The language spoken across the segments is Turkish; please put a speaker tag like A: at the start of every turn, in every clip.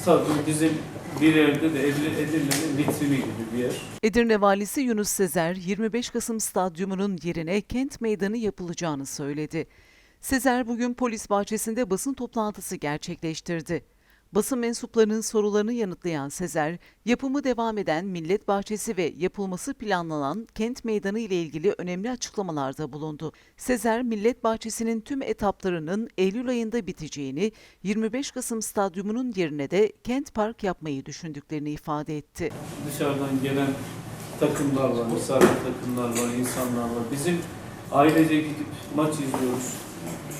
A: stadyum bizim bir yerde de Edirne- Edirne'nin vitrini gibi bir yer.
B: Edirne Valisi Yunus Sezer, 25 Kasım Stadyumu'nun yerine kent meydanı yapılacağını söyledi. Sezer bugün polis bahçesinde basın toplantısı gerçekleştirdi. Basın mensuplarının sorularını yanıtlayan Sezer, yapımı devam eden Millet Bahçesi ve yapılması planlanan kent meydanı ile ilgili önemli açıklamalarda bulundu. Sezer, Millet Bahçesi'nin tüm etaplarının Eylül ayında biteceğini, 25 Kasım Stadyumu'nun yerine de kent park yapmayı düşündüklerini ifade etti.
A: Dışarıdan gelen takımlar var, misafir takımlar var, insanlar var. Bizim ailece gidip maç izliyoruz.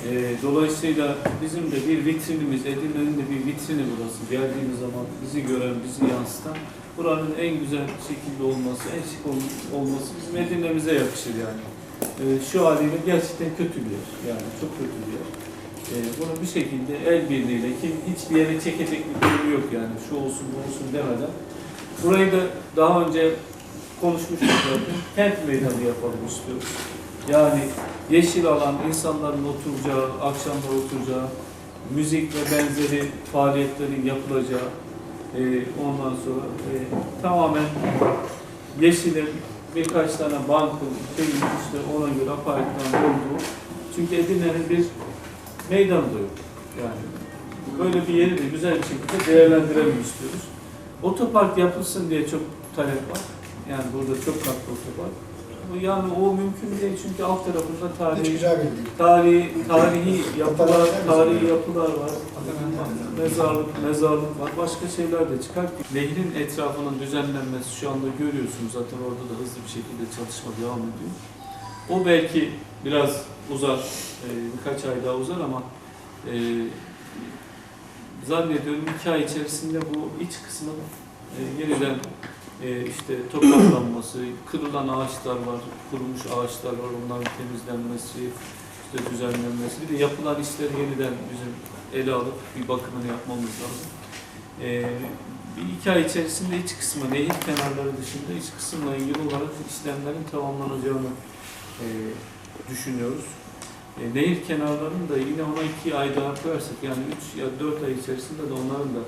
A: Ee, dolayısıyla bizim de bir vitrinimiz, Edirne'nin de bir vitrini burası. Geldiğimiz zaman bizi gören, bizi yansıtan, buranın en güzel şekilde olması, en şık ol- olması bizim Edirne'mize yakışır yani. Ee, şu haliyle gerçekten kötü bir yer. Yani çok kötü bir yer. Ee, bunu bir şekilde el birliğiyle, kim hiçbir yere çekecek bir durum yok yani. Şu olsun, bu olsun demeden. Burayı da daha önce konuşmuştuk zaten. Kent meydanı yapalım istiyoruz. Yani yeşil alan, insanların oturacağı, akşamlar oturacağı, müzik ve benzeri faaliyetlerin yapılacağı, e, ondan sonra e, tamamen yeşilin birkaç tane bankın, şeyin işte ona göre apartman olduğu. Çünkü Edirne'nin bir meydanı da yok. Yani böyle bir yeri de güzel bir şekilde değerlendirelim istiyoruz. Otopark yapılsın diye çok talep var. Yani burada çok katlı otopark. Yani o mümkün değil çünkü alt tarafında tarihi, tarihi, tarihi yapılar, tarihi yapılar var. Mezarlık, mezarlık var. Başka şeyler de çıkar. Nehrin etrafının düzenlenmesi şu anda görüyorsunuz zaten orada da hızlı bir şekilde çalışma devam ediyor. O belki biraz uzar, e, birkaç ay daha uzar ama e, zannediyorum iki ay içerisinde bu iç kısmın e, yeniden e, işte topraklanması, kırılan ağaçlar var, kurumuş ağaçlar var, onların temizlenmesi, işte düzenlenmesi, bir de yapılan işleri yeniden bizim ele alıp bir bakımını yapmamız lazım. E, bir iki ay içerisinde iç kısmı, nehir kenarları dışında iç kısımla ilgili olarak işlemlerin tamamlanacağını e, düşünüyoruz. E, nehir kenarlarını da yine ona iki ay daha koyarsak yani üç ya dört ay içerisinde de onların da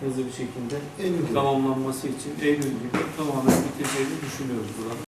A: hızlı bir şekilde
C: Eylül.
A: tamamlanması için Eylül gibi tamamen biteceğini düşünüyoruz burada.